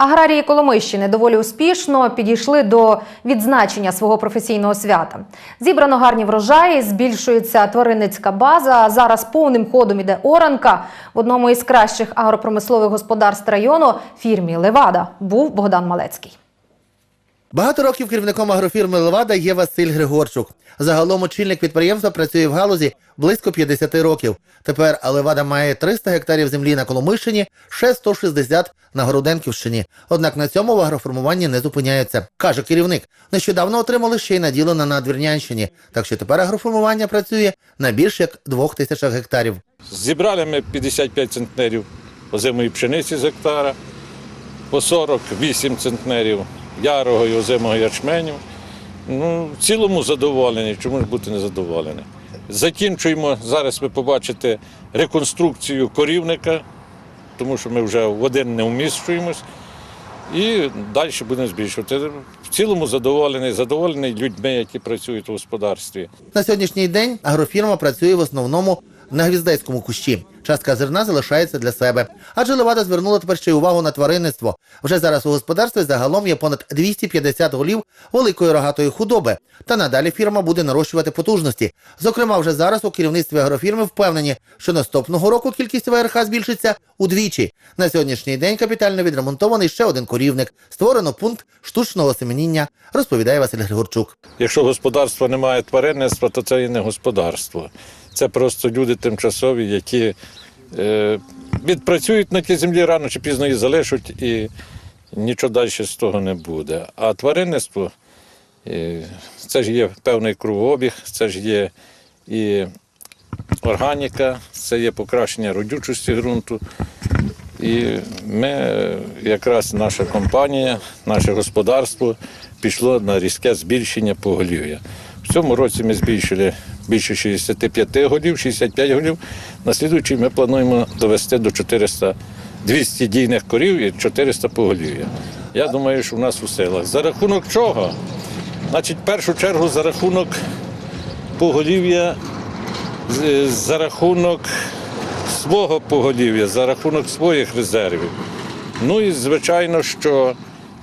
Аграрії Коломийщини доволі успішно підійшли до відзначення свого професійного свята. Зібрано гарні врожаї, збільшується тваринницька база. Зараз повним ходом іде оранка. В одному із кращих агропромислових господарств району фірмі Левада був Богдан Малецький. Багато років керівником агрофірми Левада є Василь Григорчук. Загалом очільник підприємства працює в галузі близько 50 років. Тепер Левада має 300 гектарів землі на Коломийщині, ще 160 на Городенківщині. Однак на цьому в агроформуванні не зупиняються. Каже керівник, нещодавно отримали ще й наділо на Надвірнянщині, так що тепер агроформування працює на більш як двох тисячах гектарів. Зібрали ми 55 центнерів озимої пшениці з гектара, по 48 центнерів ярого і озимого ячменю. Ну, в цілому задоволені, чому ж бути незадоволені. Закінчуємо, зараз ви побачите реконструкцію корівника, тому що ми вже в один не вміщуємось. І далі будемо збільшувати. В цілому задоволений, задоволений людьми, які працюють у господарстві. На сьогоднішній день агрофірма працює в основному на гвіздецькому кущі. Частка зерна залишається для себе. Адже Левада звернула тепер ще й увагу на тваринництво. Вже зараз у господарстві загалом є понад 250 голів великої рогатої худоби. Та надалі фірма буде нарощувати потужності. Зокрема, вже зараз у керівництві агрофірми впевнені, що наступного року кількість ВРХ збільшиться удвічі. На сьогоднішній день капітально відремонтований ще один корівник. Створено пункт штучного семеніння, розповідає Василь Григорчук. Якщо господарства немає тваринництва, то це і не господарство. Це просто люди тимчасові, які відпрацюють на тій землі рано чи пізно її залишать, і нічого далі з того не буде. А тваринництво е, це ж є певний кругообіг, це ж є і органіка, це є покращення родючості ґрунту. І ми, е, якраз наша компанія, наше господарство пішло на різке збільшення поголів'я. В цьому році ми збільшили більше 65 голів, 65 голів. На слідуючий ми плануємо довести до 400, 200 дійних корів і 400 поголів'я. Я думаю, що в нас у селах. За рахунок чого? Значить, в першу чергу за рахунок поголів'я, за рахунок свого поголів'я, за рахунок своїх резервів. Ну і звичайно, що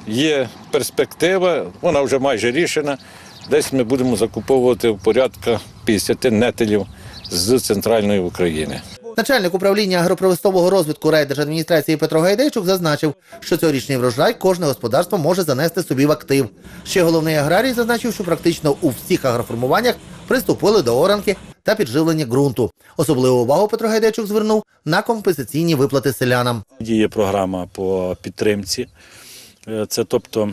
є перспектива, вона вже майже рішена. Десь ми будемо закуповувати в порядку 50 нетелів з центральної України. Начальник управління агропромислового розвитку райдержадміністрації Петро Гайдейчук зазначив, що цьогорічний врожай кожне господарство може занести собі в актив. Ще головний аграрій зазначив, що практично у всіх агроформуваннях приступили до оранки та підживлення ґрунту. Особливу увагу Петро Гайдейчук звернув на компенсаційні виплати селянам. Діє програма по підтримці. Е, Це тобто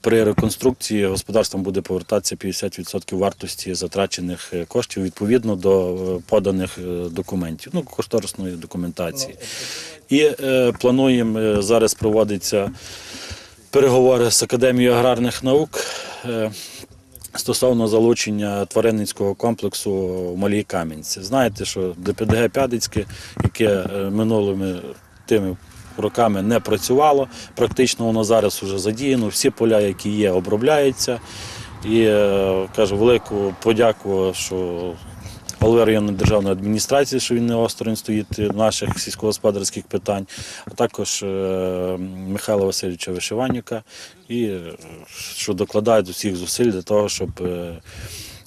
при реконструкції господарством буде повертатися 50% вартості затрачених е, коштів відповідно до е, поданих е, документів, ну, кошторисної документації. І е, плануємо зараз проводиться переговори з Академією аграрних наук. е, Стосовно залучення тваринницького комплексу в Малій Кам'янці. Знаєте, що ДПДГ Пядицьке, яке минулими тими роками не працювало, практично воно зараз вже задіяно, всі поля, які є, обробляються. І е, кажу велику подяку, що голови районної державної адміністрації, що він не осторонь стоїть наших сільськогосподарських питань, а також е, Михайла Васильовича Вишиванюка, і е, що докладають усіх зусиль для того, щоб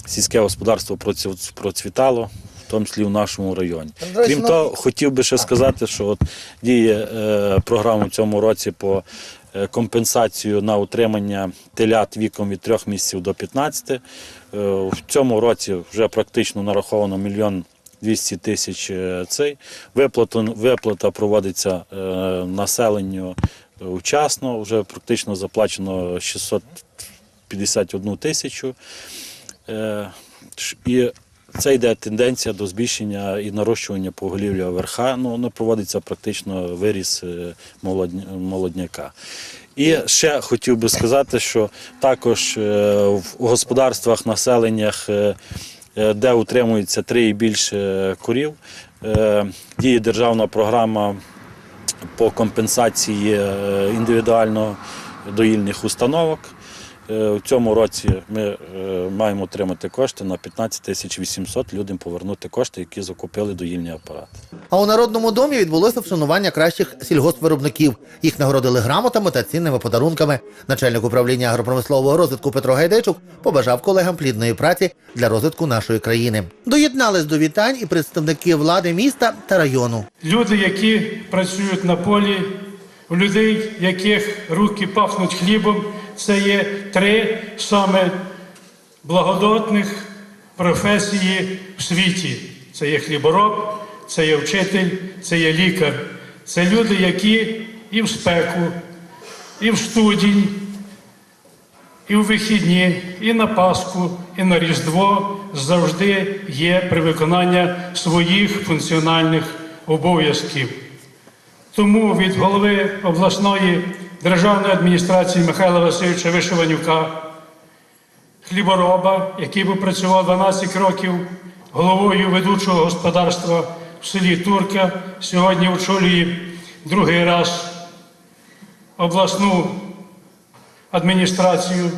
сільське господарство процві- процвітало. Тому числі в нашому районі. Крім того, хотів би ще сказати, що от діє е, програма в цьому році по е, компенсацію на утримання телят віком від 3 місяців до 15. Е, В цьому році вже практично нараховано мільйон 200 тисяч цей. Виплата, виплата проводиться е, населенню вчасно, вже практично заплачено 651 тисячу. Е, І це йде тенденція до збільшення і нарощування поголів'я верха. Ну, воно проводиться практично виріс е, молодняка. І ще хотів би сказати, що також е, в господарствах, населеннях, е, де утримується три і більше корів, діє державна програма по компенсації індивідуально доїльних установок. Е, У цьому році ми е, маємо отримати кошти на 15 тисяч 800 людям повернути кошти, які закупили доїльні апарати. А у Народному домі відбулося вшанування кращих сільгоспвиробників. Їх нагородили грамотами та цінними подарунками. Начальник управління агропромислового розвитку Петро Гайдечук побажав колегам плідної праці для розвитку нашої країни. Доєднались до вітань і представники влади міста та району. Люди, які працюють на полі, у людей, яких руки пахнуть хлібом, це є три саме благодатних професії в світі. Це є хлібороб, це є вчитель, це є лікар. Це люди, які і в спеку, і в студінь, і в вихідні, і на Пасху, і на Різдво завжди є при виконанні своїх функціональних обов'язків. Тому від голови обласної державної адміністрації Михайла Васильовича Вишиванюка, хлібороба, який працював 12 років головою ведучого господарства в селі Турка, сьогодні очолює другий раз обласну адміністрацію.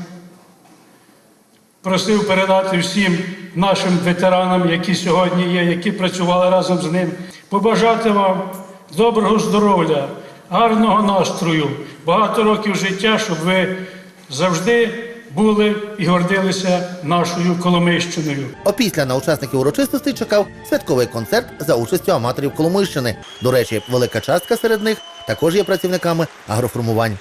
Просив передати всім нашим ветеранам, які сьогодні є, які працювали разом з ним, побажати вам доброго здоров'я, гарного настрою, багато років життя, щоб ви завжди були і гордилися нашою Коломийщиною. Опісля на учасників урочистостей чекав святковий концерт за участю аматорів Коломийщини. До речі, велика частка серед них також є працівниками агроформувань.